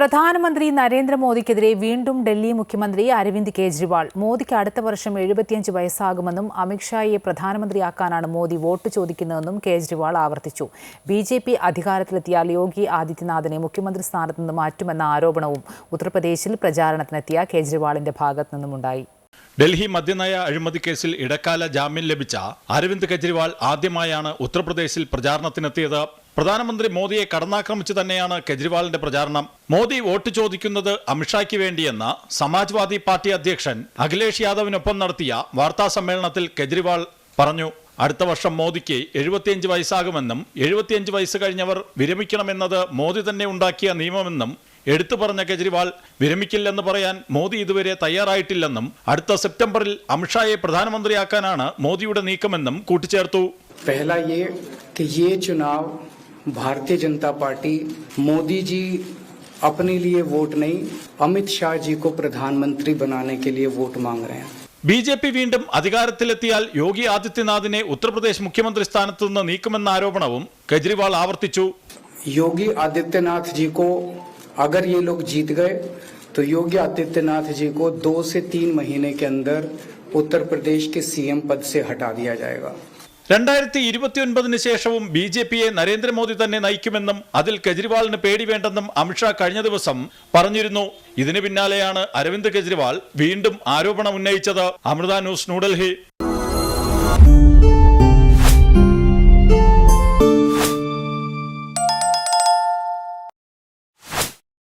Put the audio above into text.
പ്രധാനമന്ത്രി നരേന്ദ്രമോദിക്കെതിരെ വീണ്ടും ഡൽഹി മുഖ്യമന്ത്രി അരവിന്ദ് കെജ്രിവാൾ. മോദിക്ക് അടുത്ത വർഷം എഴുപത്തിയഞ്ച് വയസ്സാകുമെന്നും അമിത്ഷായെ പ്രധാനമന്ത്രിയാക്കാനാണ് മോദി വോട്ട് ചോദിക്കുന്നതെന്നും കെജ്രിവാൾ ആവർത്തിച്ചു. ബി ജെ പി അധികാരത്തിലെത്തിയാൽ യോഗി ആദിത്യനാഥിനെ മുഖ്യമന്ത്രി സ്ഥാനത്ത് നിന്ന് മാറ്റുമെന്ന ആരോപണവും ഉത്തർപ്രദേശിൽ പ്രചാരണത്തിനെത്തിയ കെജ്രിവാളിന്റെ ഭാഗത്തു നിന്നുമുണ്ടായി. ഡൽഹി മദ്യനയ അഴിമതി കേസിൽ ഇടക്കാല ജാമ്യം ലഭിച്ച അരവിന്ദ് കെജ്രിവാൾ ആദ്യമായാണ് ഉത്തർപ്രദേശിൽ പ്രചാരണത്തിനെത്തിയത്. പ്രധാനമന്ത്രി മോദിയെ കടന്നാക്രമിച്ചു തന്നെയാണ് കെജ്രിവാളിന്റെ പ്രചാരണം. മോദി വോട്ട് ചോദിക്കുന്നത് അമിത്ഷായ്ക്ക് വേണ്ടിയെന്ന് സമാജ്വാദി പാർട്ടി അധ്യക്ഷൻ അഖിലേഷ് യാദവിനൊപ്പം നടത്തിയ വാർത്താ സമ്മേളനത്തിൽ കെജ്രിവാൾ പറഞ്ഞു അടുത്ത വർഷം മോദിക്ക് എഴുപത്തിയഞ്ച് വയസ്സാകുമെന്നും എഴുപത്തിയഞ്ച് വയസ്സ് കഴിഞ്ഞവർ വിരമിക്കണമെന്നത് മോദി തന്നെ ഉണ്ടാക്കിയ നിയമമെന്നും എടുത്തു പറഞ്ഞ കെജ്രിവാൾ വിരമിക്കില്ലെന്ന് പറയാൻ മോദി ഇതുവരെ തയ്യാറായിട്ടില്ലെന്നും അടുത്ത സെപ്റ്റംബറിൽ അമിത്ഷായെ പ്രധാനമന്ത്രിയാക്കാനാണ് മോദിയുടെ നീക്കമെന്നും കൂട്ടിച്ചേർത്തു. पहला ये कि ये चुनाव भारतीय जनता पार्टी मोदी जी अपने लिए वोट नहीं अमित शाह जी को प्रधानमंत्री बनाने के लिए वोट मांग रहे हैं ബി ജെ പി വീണ്ടും അധികാരത്തിലെത്തിയാൽ യോഗി ആദിത്യനാഥിനെ ഉത്തർപ്രദേശ് മുഖ്യമന്ത്രി സ്ഥാനത്തു നിന്ന് നീക്കുമെന്ന ആരോപണവും കെജ്രിവാൾ ആവർത്തിച്ചു योगी आदित्यनाथ जी को अगर ये लोग जीत गए तो योगी आदित्यनाथ जी को दो से तीन महीने के अंदर उत्तर प्रदेश के सीएम पद से हटा दिया जाएगा രണ്ടായിരത്തി ഇരുപത്തിയൊൻപതിന് ശേഷവും ബി ജെ പിയെ നരേന്ദ്രമോദി തന്നെ നയിക്കുമെന്നും അതിൽ കെജ്രിവാളിന് പേടി വേണ്ടെന്നും അമിത്ഷാ കഴിഞ്ഞ ദിവസം പറഞ്ഞിരുന്നു. ഇതിന് പിന്നാലെയാണ് അരവിന്ദ് കെജ്രിവാൾ വീണ്ടും ആരോപണം ഉന്നയിച്ചത്. അമൃത ന്യൂസ് ന്യൂഡൽഹി.